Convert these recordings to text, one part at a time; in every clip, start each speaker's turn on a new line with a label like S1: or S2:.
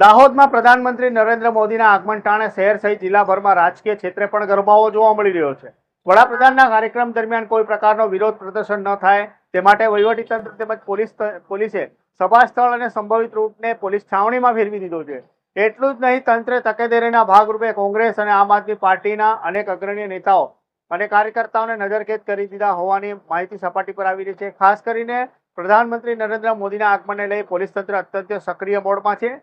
S1: દાહોદમાં પ્રધાનમંત્રી નરેન્દ્ર મોદીના આગમન ટાણે શહેર સહિત જિલ્લાભરમાં રાજકીય ક્ષેત્રે પણ ગરબાઓ જોવા મળી રહ્યો છે. વડાપ્રધાનના કાર્યક્રમ દરમિયાન કોઈ પ્રકારનો વિરોધ પ્રદર્શન ન થાય, તે માટે વહીવટીતંત્ર તેમજ પોલીસ પોલીસે સભા સ્થળ અને સંભવિત રૂટને પોલીસ છાવણીમાં ફેરવી દીધો છે. એટલું જ નહીં, તંત્રે તકેદારીના ભાગરૂપે કોંગ્રેસ અને આમ આદમી પાર્ટીના અનેક અગ્રણી નેતાઓ અને કાર્યકર્તાઓને નજરકેદ કરી દીધા હોવાની માહિતી સપાટી પર આવી રહી છે. ખાસ કરીને પ્રધાનમંત્રી નરેન્દ્ર મોદીના આગમનને લઈ પોલીસ તંત્ર અત્યંત સક્રિય મોડમાં છે.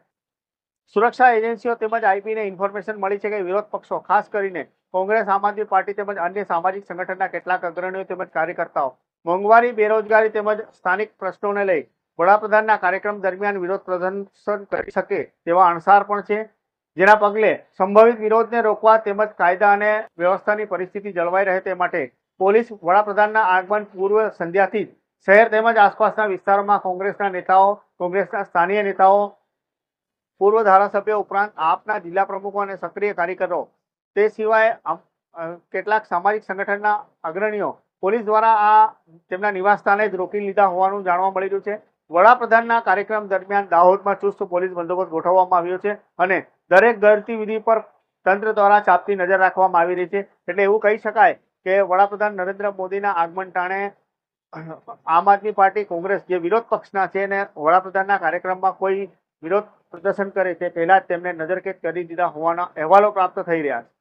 S1: સુરક્ષા એજન્સીઓ તેમજ આઈપીને ઇન્ફોર્મેશન મળી છે કે વિરોધ પક્ષો, ખાસ કરીને કોંગ્રેસ, આમ આદમી પાર્ટી તેમજ અન્ય સામાજિક સંગઠનના કેટલાક અગ્રણીઓ તેમજ કાર્યકર્તાઓ, મોંઘવારી, બેરોજગારી તેમજ સ્થાનિક પ્રશ્નોને લઈ વડાપ્રધાનના કાર્યક્રમ દરમિયાન વિરોધ પ્રદર્શન કરી શકે તેવા અણસાર પણ છે. જેના પગલે સંભવિત વિરોધને રોકવા તેમજ કાયદા અને વ્યવસ્થાની પરિસ્થિતિ જળવાઈ રહે તે માટે પોલીસ વડાપ્રધાનના આગમન પૂર્વ સંધ્યાથી શહેર તેમજ આસપાસના વિસ્તારોમાં કોંગ્રેસના નેતાઓ, કોંગ્રેસના સ્થાનીય નેતાઓ પૂર્વ ધારાસભ્ય ઉપરાંત આપના જિલ્લા પ્રમુખો અને સક્રિય કાર્યકરો. તે સિવાય કેટલાક સામાજિક સંગઠનના અગ્રણીઓ. પોલીસ દ્વારા આ તેમના નિવાસસ્થાને જ રોકી લીધા હોવાનું જાણવા મળી રહ્યું છે. વડાપ્રધાનના કાર્યક્રમ દરમિયાન દાહોદમાં ચુસ્ત પોલીસ બંદોબસ્ત ગોઠવવામાં આવ્યો છે અને દરેક ગતિવિધિ પર તંત્ર દ્વારા ચાપતી નજર રાખવામાં આવી રહી છે. એટલે એવું કહી શકાય કે વડાપ્રધાન નરેન્દ્ર મોદીના આગમન ટાણે આમ આદમી પાર્ટી કોંગ્રેસ જે વિરોધ પક્ષના છે અને વડાપ્રધાનના કાર્યક્રમમાં કોઈ વિરોધ પ્રદર્શન કરે તે પહેલા જ તેમને નજરકેદ કરી દીધા હોવાના અહેવાલો પ્રાપ્ત થઈ રહ્યા છે.